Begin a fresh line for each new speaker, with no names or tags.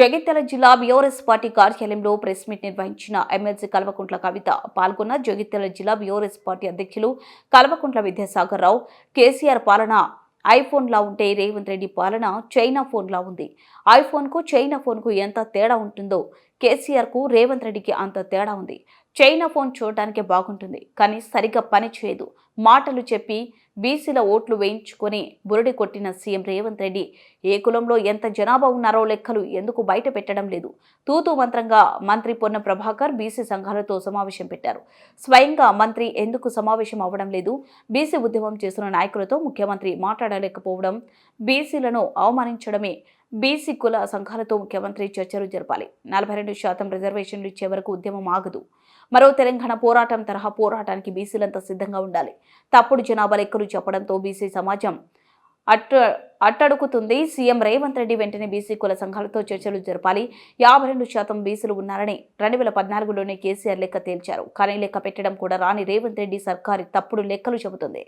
జగిత్యాల జిల్లా BRS party కార్యాలయంలో press meet నిర్వహించిన ఎమ్మెల్సీ కల్వకుంట్ల కవిత పాల్గొన్న జగిత్యాల జిల్లా బీఆర్ఎస్ పార్టీ అధ్యక్షులు కల్వకుంట్ల విద్యాసాగర్ రావు కేసీఆర్ పాలన ఐఫోన్లా ఉంటే రేవంత్ రెడ్డి పాలన చైనా ఫోన్లా ఉంది. ఐఫోన్కు చైనా ఫోన్కు ఎంత తేడా ఉంటుందో కేసీఆర్కు రేవంత్ రెడ్డికి అంత తేడా ఉంది. చైనా ఫోన్ చూడటానికి బాగుంటుంది కానీ సరిగ్గా పని చేయదు. మాటలు చెప్పి బీసీల ఓట్లు వేయించుకొని బురడి కొట్టిన సీఎం రేవంత్ రెడ్డి ఏ కులంలో ఎంత జనాభా ఉన్నారో లెక్కలు ఎందుకు బయట పెట్టడం లేదు? తూతూ మంత్రంగా మంత్రి పొన్న ప్రభాకర్ బీసీ సంఘాలతో సమావేశం పెట్టారు. స్వయంగా మంత్రి ఎందుకు సమావేశం అవ్వడం లేదు? బీసీ ఉద్యమం చేస్తున్న నాయకులతో ముఖ్యమంత్రి మాట్లాడలేకపోవడం బీసీలను అవమానించడమే బీసీ కుల సంఘాలతో ముఖ్యమంత్రి చర్చలు జరపాలి. నలభై రెండు శాతం రిజర్వేషన్లు ఇచ్చే వరకు ఉద్యమం ఆగదు. మరో తెలంగాణ పోరాటం తరహా పోరాటానికి బీసీలంతా సిద్ధంగా ఉండాలి. తప్పుడు జనాభా లెక్కలు చెప్పడంతో బీసీ సమాజం అట్ట అట్టడుకుతుంది సీఎం రేవంత్ రెడ్డి వెంటనే బీసీ కుల సంఘాలతో చర్చలు జరపాలి. యాభై రెండు శాతం బీసీలు ఉన్నారని రెండు వేల పద్నాలుగులోనే కేసీఆర్ లెక్క తేల్చారు. కానీ లెక్క పెట్టడం కూడా రాని రేవంత్ రెడ్డి సర్కారు తప్పుడు లెక్కలు చెబుతుంది.